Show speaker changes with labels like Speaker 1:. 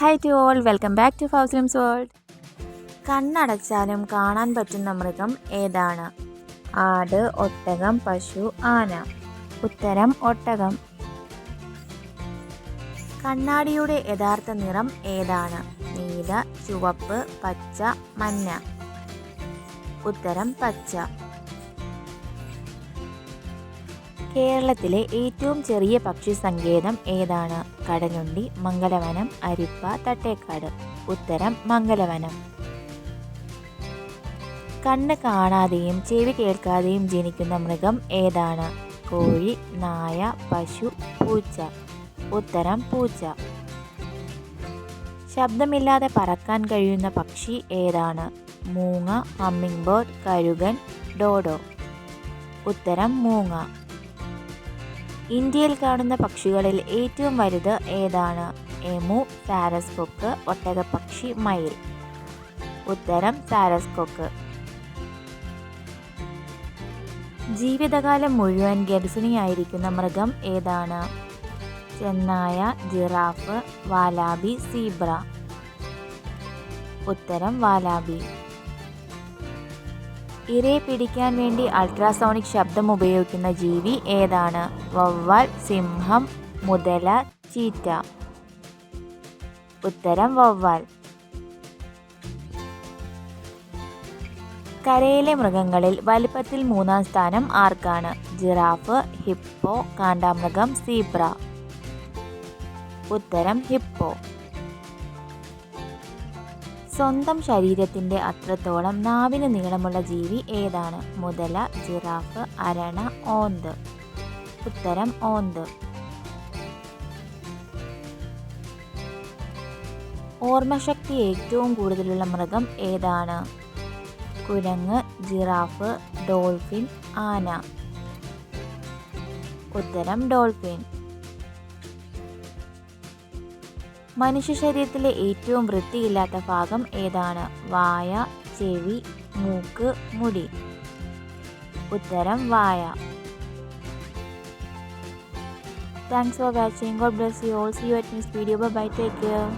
Speaker 1: Hi to all welcome back to ഫൗസ്ലിംസ് world കണ്ണടച്ചാലും കാണാൻ പറ്റുന്ന മൃഗം ഏതാണ്? ആട് ഒട്ടകം പശു ആന. ഉത്തരം ഒട്ടകം. കണ്ണാടിയുടെ യഥാർത്ഥ നിറം ഏതാണ്? നീല ചുവപ്പ് പച്ച മഞ്ഞ. ഉത്തരം പച്ച. കേരളത്തിലെ ഏറ്റവും ചെറിയ പക്ഷി സങ്കേതം ഏതാണ്? കടലുണ്ടി മംഗലവനം അരിപ്പ തട്ടേക്കാട്. ഉത്തരം മംഗലവനം. കണ്ണ് കാണാതെയും ചെവി കേൾക്കാതെയും ജനിക്കുന്ന മൃഗം ഏതാണ്? കോഴി നായ പശു പൂച്ച. ഉത്തരം പൂച്ച. ശബ്ദമില്ലാതെ പറക്കാൻ കഴിയുന്ന പക്ഷി ഏതാണ്? മൂങ്ങ ഹമ്മിംഗ് ബേർഡ് കരുകൻ ഡോഡോ. ഉത്തരം മൂങ്ങ. ഇന്ത്യയിൽ കാണുന്ന പക്ഷികളിൽ ഏറ്റവും വലുത് ഏതാണ്? എമു സാരസ്കൊക്ക് ഒട്ടകപ്പക്ഷി മയിൽ. ഉത്തരം സാരസ്കൊക്ക്. ജീവിതകാലം മുഴുവൻ ഗർഭിണിയായിരിക്കുന്ന മൃഗം ഏതാണ്? ചെന്നായ ജിറാഫ് വാലാബി സീബ്ര. ഉത്തരം വാലാബി. ഇരയെ പിടിക്കാൻ വേണ്ടി അൾട്രാസോണിക് ശബ്ദം ഉപയോഗിക്കുന്ന ജീവി ഏതാണ്? വവ്വാൽ സിംഹം മുതല ചീറ്റ. ഉത്തരം വവ്വാൽ. കരയിലെ മൃഗങ്ങളിൽ വലിപ്പത്തിൽ മൂന്നാം സ്ഥാനം ആർക്കാണ്? ജിറാഫ് ഹിപ്പോ കാണ്ടാമൃഗം സീബ്ര. ഉത്തരം ഹിപ്പോ. സ്വന്തം ശരീരത്തിന്റെ അത്രത്തോളം നാവിന് നീളമുള്ള ജീവി ഏതാണ്? മുതല ജിറാഫ് അരണ ഓന്ത്. ഉത്തരം ഓന്ത്. ഓർമ്മശക്തി ഏറ്റവും കൂടുതലുള്ള മൃഗം ഏതാണ്? കുരങ്ങ് ജിറാഫ് ഡോൾഫിൻ ആന. ഉത്തരം ഡോൾഫിൻ. മനുഷ്യ ശരീരത്തിലെ ഏറ്റവും വൃത്തിയില്ലാത്ത ഭാഗം ഏതാണ്? വായ ചെവി മൂക്ക് മുടി. ഉത്തരം വായ. Thanks for watching God bless you all see you at news video bye take care